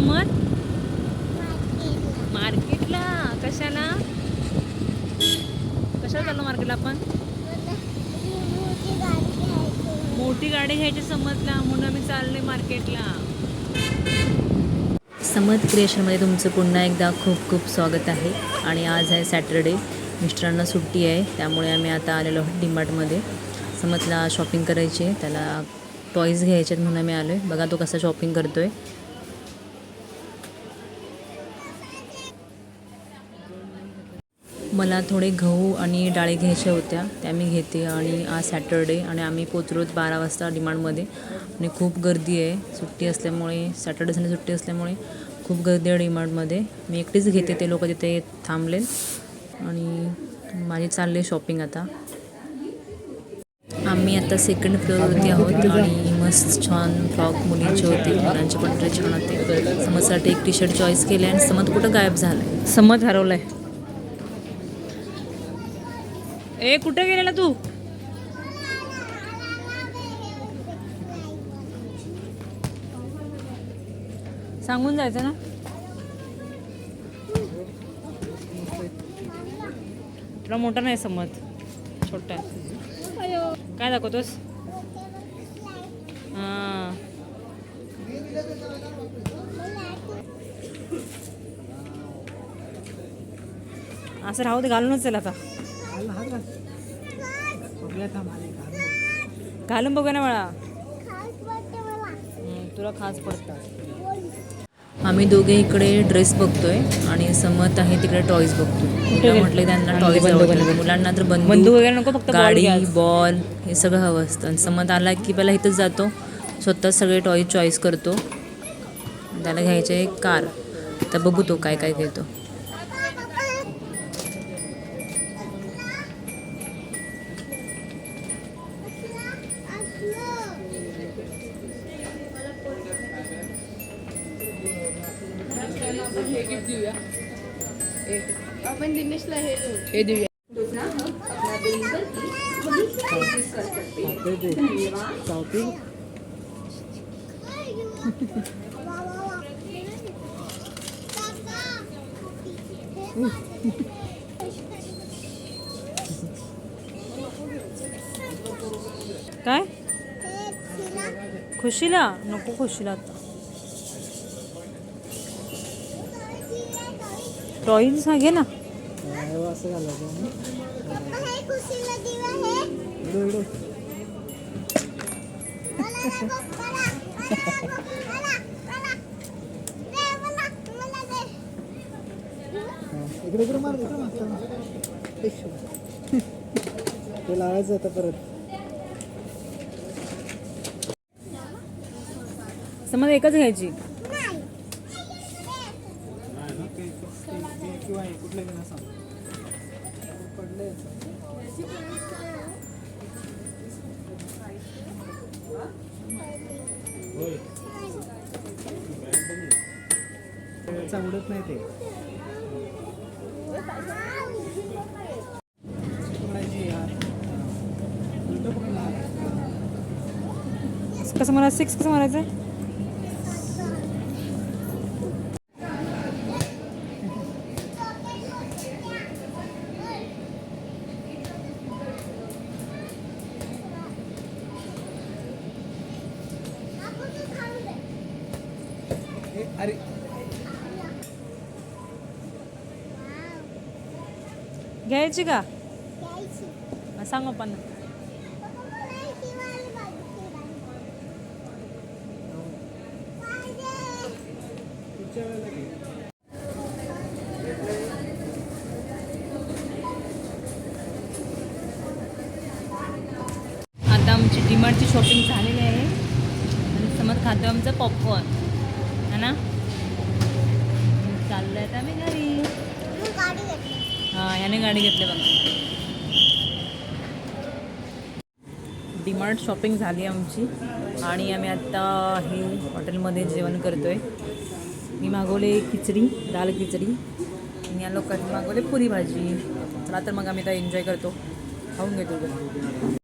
समज मार्केटला. कशाला? कशाला चाललो मार्केटला आपण? मोठी गाडी घ्यायची समजला. म्हणून आम्ही चाललोय मार्केटला. समत क्रिएशनमध्ये तुमचं पुन्हा एकदा खूप खूप स्वागत आहे. आणि आज आहे सॅटरडे. मिस्टरांना सुट्टी आहे. त्यामुळे आम्ही आता आलेलो आहोत डीमार्टमध्ये. समतला शॉपिंग करायची आहे. त्याला टॉईज घ्यायचे आहेत म्हणून आम्ही आलो आहे बघा तो कसा शॉपिंग करतो आहे मला थोडे गहू आणि डाळी घ्यायच्या होत्या त्या मी घेते आणि आज सॅटरडे आणि आम्ही पोचलो बारा वाजता डिमांडमध्ये. आणि खूप गर्दी आहे सुट्टी असल्यामुळे सॅटर्डे संडे सुट्टी असल्यामुळे खूप गर्दी आहे डिमांडमध्ये. मी एकटीच घेते ते लोक तिथे थांबले आणि माझी चालली शॉपिंग आता. आम्ही आता सेकंड फ्लोअरवरती आहोत आणि मस्त छान फ्रॉक मुलींचे होते मुलांचे पण ड्रेस छान होते. समजसाठी एक टी शर्ट चॉईस केले आणि समज कुठं गायब झालं समज हरवलं आहे ए कुठे गेलेला तू? सांगून जायचं ना? तुला मोठा नाही समज. छोटा. काय दाखवतोस? हां. असं राहू दे घालूनच चला आता. घालून बघू ना मला तुला खास पडतात. आम्ही दोघे इकडे ड्रेस बघतोय आणि समत आहे तिकडे टॉईज बघतोय. म्हटलं त्यांना टॉईज मुलांना तर बंदूक वगैरे नको फक्त गाडी बॉल हे सगळं हवं असतं. आणि समत आला की पहिला इथंच जातो. स्वतः सगळे टॉईज चॉईस करतो. त्याला घ्यायचे कार तर बघू तो काय काय घेतो. आपण दिनेशला हे देऊ. हे देऊया. काय? खुशीला? नको खुशीला आता. टॉईज घे ना. इकडे इकडे मार इकडे मार ते लावायचं होतं परत. समज एकच घ्यायची किंवा हे कुठलं घेणं सांग. पडले. उडत नाही ते. कसं मला सिक्स कसं मारायचं अरे. घ्यायची का? सांग पण. आता आमची डिमार्टची शॉपिंग झालेली आहे. आणि समज खातो आमचं पॉपकॉर्न है ना? चाललंय आहे आम्ही घरी? हां याने गाडी घेतली बघा. डिमार्ट शॉपिंग झाली आमची. आणि आम्ही आत्ता हे हॉटेलमध्ये जेवण करतो आहे मी मागवले खिचडी दाल खिचडी. आणि या लोकांनी मागवले पुरी भाजी. चला तर मग आम्ही आता एन्जॉय करतो. खाऊन घेतो.